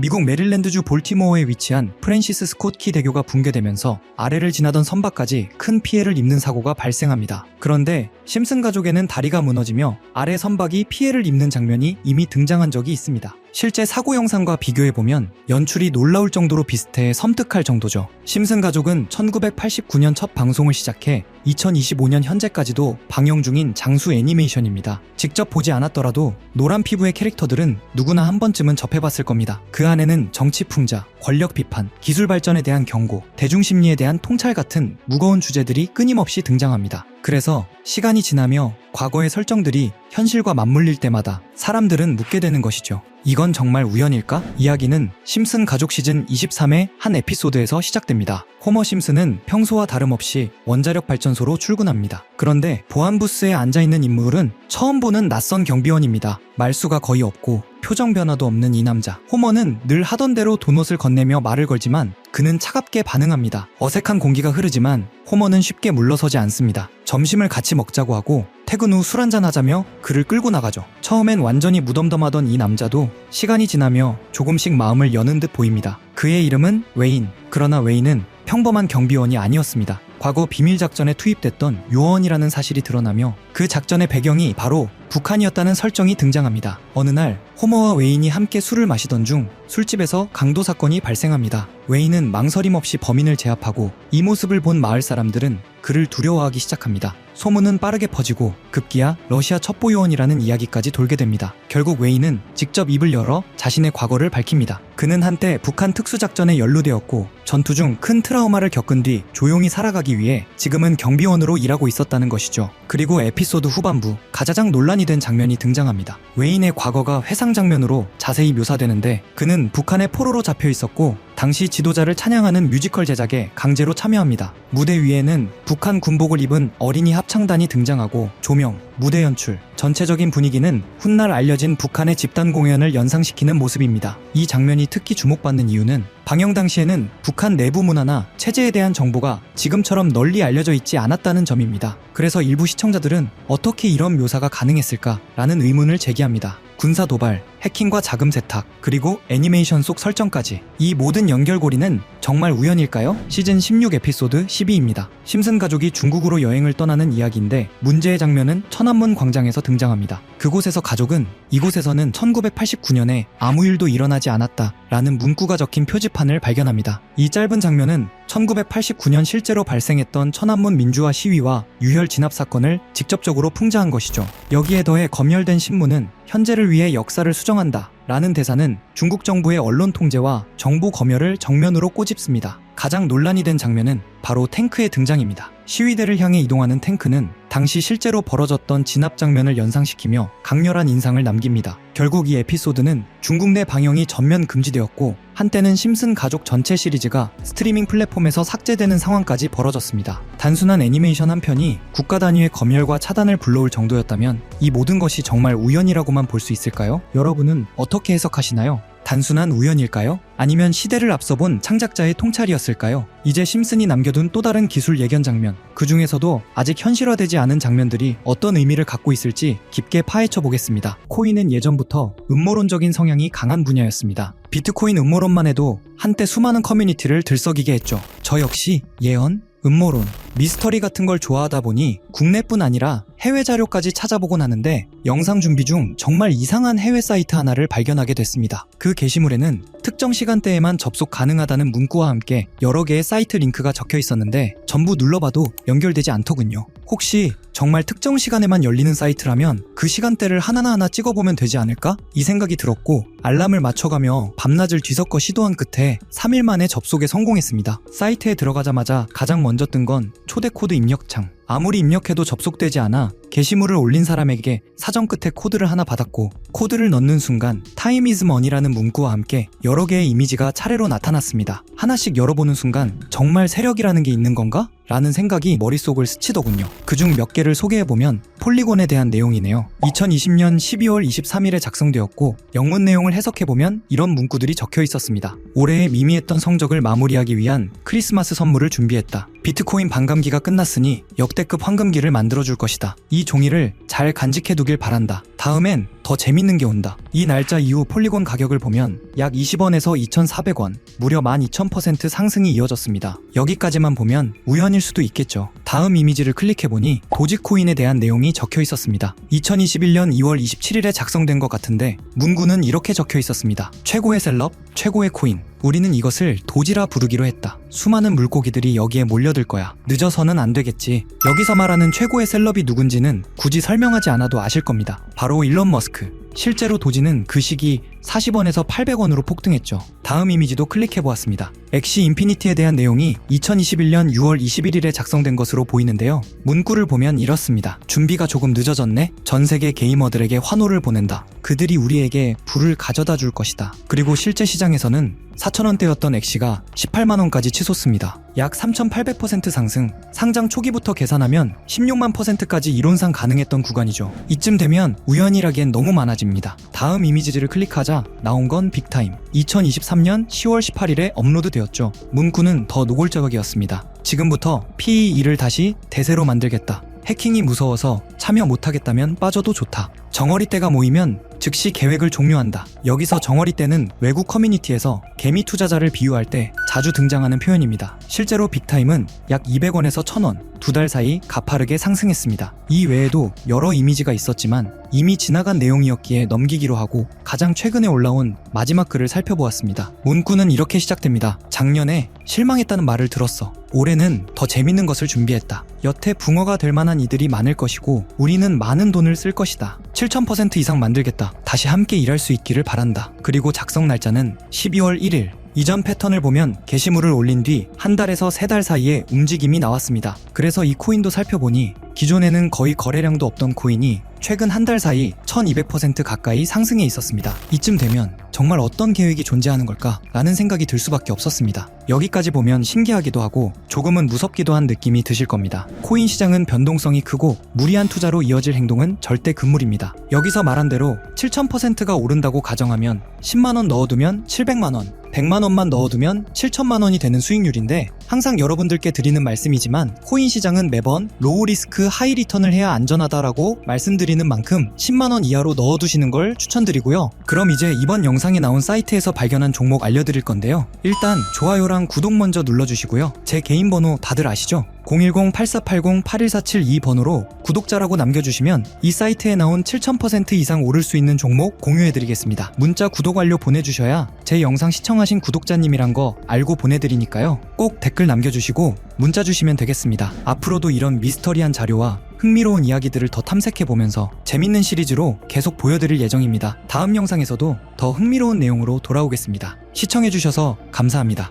미국 메릴랜드주 볼티모어에 위치한 프랜시스 스콧 키 대교가 붕괴되면서 아래를 지나던 선박까지 큰 피해를 입는 사고가 발생합니다. 그런데 심슨 가족에는 다리가 무너지며 아래 선박이 피해를 입는 장면이 이미 등장한 적이 있습니다. 실제 사고 영상과 비교해보면 연출이 놀라울 정도로 비슷해 섬뜩할 정도죠. 심슨 가족은 1989년 첫 방송을 시작해 2025년 현재까지도 방영 중인 장수 애니메이션입니다. 직접 보지 않았더라도 노란 피부의 캐릭터들은 누구나 한 번쯤은 접해봤을 겁니다. 그 안에는 정치 풍자, 권력 비판, 기술 발전에 대한 경고, 대중 심리에 대한 통찰 같은 무거운 주제들이 끊임없이 등장합니다. 그래서 시간이 지나며 과거의 설정들이 현실과 맞물릴 때마다 사람들은 묻게 되는 것이죠. 이건 정말 우연일까? 이야기는 심슨 가족 시즌 23의 한 에피소드에서 시작됩니다. 호머 심슨은 평소와 다름없이 원자력 발전소로 출근합니다. 그런데 보안 부스에 앉아있는 인물은 처음 보는 낯선 경비원입니다. 말수가 거의 없고 표정 변화도 없는 이 남자. 호머는 늘 하던 대로 도넛을 건네며 말을 걸지만 그는 차갑게 반응합니다. 어색한 공기가 흐르지만 호머는 쉽게 물러서지 않습니다. 점심을 같이 먹자고 하고 퇴근 후 술 한잔 하자며 그를 끌고 나가죠. 처음엔 완전히 무덤덤하던 이 남자도 시간이 지나며 조금씩 마음을 여는 듯 보입니다. 그의 이름은 웨인. 그러나 웨인은 평범한 경비원이 아니었습니다. 과거 비밀 작전에 투입됐던 요원이라는 사실이 드러나며 그 작전의 배경이 바로 북한이었다는 설정이 등장합니다. 어느 날 호머와 웨인이 함께 술을 마시던 중 술집에서 강도 사건이 발생합니다. 웨인은 망설임 없이 범인을 제압하고 이 모습을 본 마을 사람들은 그를 두려워하기 시작합니다. 소문은 빠르게 퍼지고 급기야 러시아 첩보 요원이라는 이야기까지 돌게 됩니다. 결국 웨인은 직접 입을 열어 자신의 과거를 밝힙니다. 그는 한때 북한 특수작전에 연루되었고 전투 중 큰 트라우마를 겪은 뒤 조용히 살아가기 위해 지금은 경비원으로 일하고 있었다는 것이죠. 그리고 에피소드 후반부 가장 논란이 된 장면이 등장합니다. 웨인의 과거가 회상 장면으로 자세히 묘사되는데 그는 북한의 포로로 잡혀 있었고 당시 지도자를 찬양하는 뮤지컬 제작에 강제로 참여합니다. 무대 위에는 북한 군복을 입은 어린이 합창단이 등장하고 조명, 무대 연출, 전체적인 분위기는 훗날 알려진 북한의 집단 공연을 연상시키는 모습입니다. 이 장면이 특히 주목받는 이유는 방영 당시에는 북한 내부 문화나 체제에 대한 정보가 지금처럼 널리 알려져 있지 않았다는 점입니다. 그래서 일부 시청자들은 어떻게 이런 묘사가 가능했을까라는 의문을 제기합니다. 군사 도발, 해킹과 자금 세탁, 그리고 애니메이션 속 설정까지 이 모든 연결고리는 정말 우연일까요? 시즌 16 에피소드 12입니다. 심슨 가족이 중국으로 여행을 떠나는 이야기인데 문제의 장면은 천안문 광장에서 등장합니다. 그곳에서 가족은 이곳에서는 1989년에 아무 일도 일어나지 않았다 라는 문구가 적힌 표지판을 발견합니다. 이 짧은 장면은 1989년 실제로 발생했던 천안문 민주화 시위와 유혈 진압 사건을 직접적으로 풍자한 것이죠. 여기에 더해 검열된 신문은 현재를 위해 역사를 수정한다 라는 대사는 중국 정부의 언론 통제와 정부 검열을 정면으로 꼬집습니다. 가장 논란이 된 장면은 바로 탱크의 등장입니다. 시위대를 향해 이동하는 탱크는 당시 실제로 벌어졌던 진압 장면을 연상시키며 강렬한 인상을 남깁니다. 결국 이 에피소드는 중국 내 방영이 전면 금지되었고 한때는 심슨 가족 전체 시리즈가 스트리밍 플랫폼에서 삭제되는 상황까지 벌어졌습니다. 단순한 애니메이션 한 편이 국가 단위의 검열과 차단을 불러올 정도였다면 이 모든 것이 정말 우연이라고만 볼 수 있을까요? 여러분은 어떻게 해석하시나요? 단순한 우연일까요? 아니면 시대를 앞서본 창작자의 통찰이었을까요? 이제 심슨이 남겨둔 또 다른 기술 예견 장면, 그 중에서도 아직 현실화되지 않은 장면들이 어떤 의미를 갖고 있을지 깊게 파헤쳐 보겠습니다. 코인은 예전부터 음모론적인 성향이 강한 분야였습니다. 비트코인 음모론만 해도 한때 수많은 커뮤니티를 들썩이게 했죠. 저 역시 예언, 음모론, 미스터리 같은 걸 좋아하다 보니 국내뿐 아니라 해외 자료까지 찾아보곤 하는데 영상 준비 중 정말 이상한 해외 사이트 하나를 발견하게 됐습니다. 그 게시물에는 특정 시간대에만 접속 가능하다는 문구와 함께 여러 개의 사이트 링크가 적혀 있었는데 전부 눌러봐도 연결되지 않더군요. 혹시 정말 특정 시간에만 열리는 사이트라면 그 시간대를 하나하나 찍어보면 되지 않을까? 이 생각이 들었고 알람을 맞춰가며 밤낮을 뒤섞어 시도한 끝에 3일 만에 접속에 성공했습니다. 사이트에 들어가자마자 가장 먼저 뜬 건 초대 코드 입력창. 아무리 입력해도 접속되지 않아 게시물을 올린 사람에게 사전 끝에 코드를 하나 받았고 코드를 넣는 순간 타임 이즈 머니라는 문구와 함께 여러 개의 이미지가 차례로 나타났습니다. 하나씩 열어보는 순간 정말 세력이라는 게 있는 건가? 라는 생각이 머릿속을 스치더군요. 그중 몇 개를 소개해보면 폴리곤에 대한 내용이네요. 2020년 12월 23일에 작성되었고 영문 내용을 해석해보면 이런 문구들이 적혀 있었습니다. 올해의 미미했던 성적을 마무리하기 위한 크리스마스 선물을 준비했다. 비트코인 반감기가 끝났으니 역대급 황금기를 만들어줄 것이다. 이 종이를 잘 간직해두길 바란다. 다음엔 더 재밌는 게 온다. 이 날짜 이후 폴리곤 가격을 보면 약 20원에서 2,400원, 무려 12,000% 상승이 이어졌습니다. 여기까지만 보면 우연일 수도 있겠죠. 다음 이미지를 클릭해보니 도지코인에 대한 내용이 적혀 있었습니다. 2021년 2월 27일에 작성된 것 같은데 문구는 이렇게 적혀 있었습니다. 최고의 셀럽, 최고의 코인. 우리는 이것을 도지라 부르기로 했다. 수많은 물고기들이 여기에 몰려들 거야. 늦어서는 안 되겠지. 여기서 말하는 최고의 셀럽이 누군지는 굳이 설명하지 않아도 아실 겁니다. 바로 일론 머스크. 실제로 도지는 그 시기 40원에서 800원으로 폭등했죠. 다음 이미지도 클릭해 보았습니다. 엑시 인피니티에 대한 내용이 2021년 6월 21일에 작성된 것으로 보이는데요. 문구를 보면 이렇습니다. 준비가 조금 늦어졌네? 전 세계 게이머들에게 환호를 보낸다. 그들이 우리에게 불을 가져다 줄 것이다. 그리고 실제 시장에서는 4,000원대였던 엑시가 18만원까지 치솟습니다. 약 3,800% 상승, 상장 초기부터 계산하면 16만 퍼센트까지 이론상 가능했던 구간이죠. 이쯤 되면 우연이라기엔 너무 많아집니다. 다음 이미지를 클릭하자 나온 건 빅타임. 2023년 10월 18일에 업로드 되었죠. 문구는 더 노골적이었습니다. 지금부터 PE2를 다시 대세로 만들겠다. 해킹이 무서워서 참여 못하겠다면 빠져도 좋다. 정어리 때가 모이면 즉시 계획을 종료한다. 여기서 정어리 때는 외국 커뮤니티에서 개미 투자자를 비유할 때 자주 등장하는 표현입니다. 실제로 빅타임은 약 200원에서 1000원, 두 달 사이 가파르게 상승했습니다. 이 외에도 여러 이미지가 있었지만 이미 지나간 내용이었기에 넘기기로 하고 가장 최근에 올라온 마지막 글을 살펴보았습니다. 문구는 이렇게 시작됩니다. 작년에 실망했다는 말을 들었어. 올해는 더 재밌는 것을 준비했다. 여태 붕어가 될 만한 이들이 많을 것이고 우리는 많은 돈을 쓸 것이다. 7000% 이상 만들겠다. 다시 함께 일할 수 있기를 바란다. 그리고 작성 날짜는 12월 1일. 이전 패턴을 보면 게시물을 올린 뒤 한 달에서 세 달 사이에 움직임이 나왔습니다. 그래서 이 코인도 살펴보니 기존에는 거의 거래량도 없던 코인이 최근 한 달 사이 1200% 가까이 상승해 있었습니다. 이쯤 되면 정말 어떤 계획이 존재하는 걸까? 라는 생각이 들 수밖에 없었습니다. 여기까지 보면 신기하기도 하고 조금은 무섭기도 한 느낌이 드실 겁니다. 코인 시장은 변동성이 크고 무리한 투자로 이어질 행동은 절대 금물입니다. 여기서 말한 대로 7000%가 오른다고 가정하면 10만원 넣어두면 700만원, 100만 원만 넣어두면 7천만 원이 되는 수익률인데 항상 여러분들께 드리는 말씀이지만 코인 시장은 매번 로우 리스크 하이 리턴을 해야 안전하다라고 말씀드리는 만큼 10만 원 이하로 넣어두시는 걸 추천드리고요. 그럼 이제 이번 영상에 나온 사이트에서 발견한 종목 알려드릴 건데요. 일단 좋아요랑 구독 먼저 눌러주시고요. 제 개인 번호 다들 아시죠? 010-8480-81472 번호로 구독자라고 남겨주시면 이 사이트에 나온 7000% 이상 오를 수 있는 종목 공유해드리겠습니다. 문자 구독 완료 보내주셔야 제 영상 시청하신 구독자님이란 거 알고 보내드리니까요. 꼭 댓글 남겨주시고 문자 주시면 되겠습니다. 앞으로도 이런 미스터리한 자료와 흥미로운 이야기들을 더 탐색해보면서 재밌는 시리즈로 계속 보여드릴 예정입니다. 다음 영상에서도 더 흥미로운 내용으로 돌아오겠습니다. 시청해주셔서 감사합니다.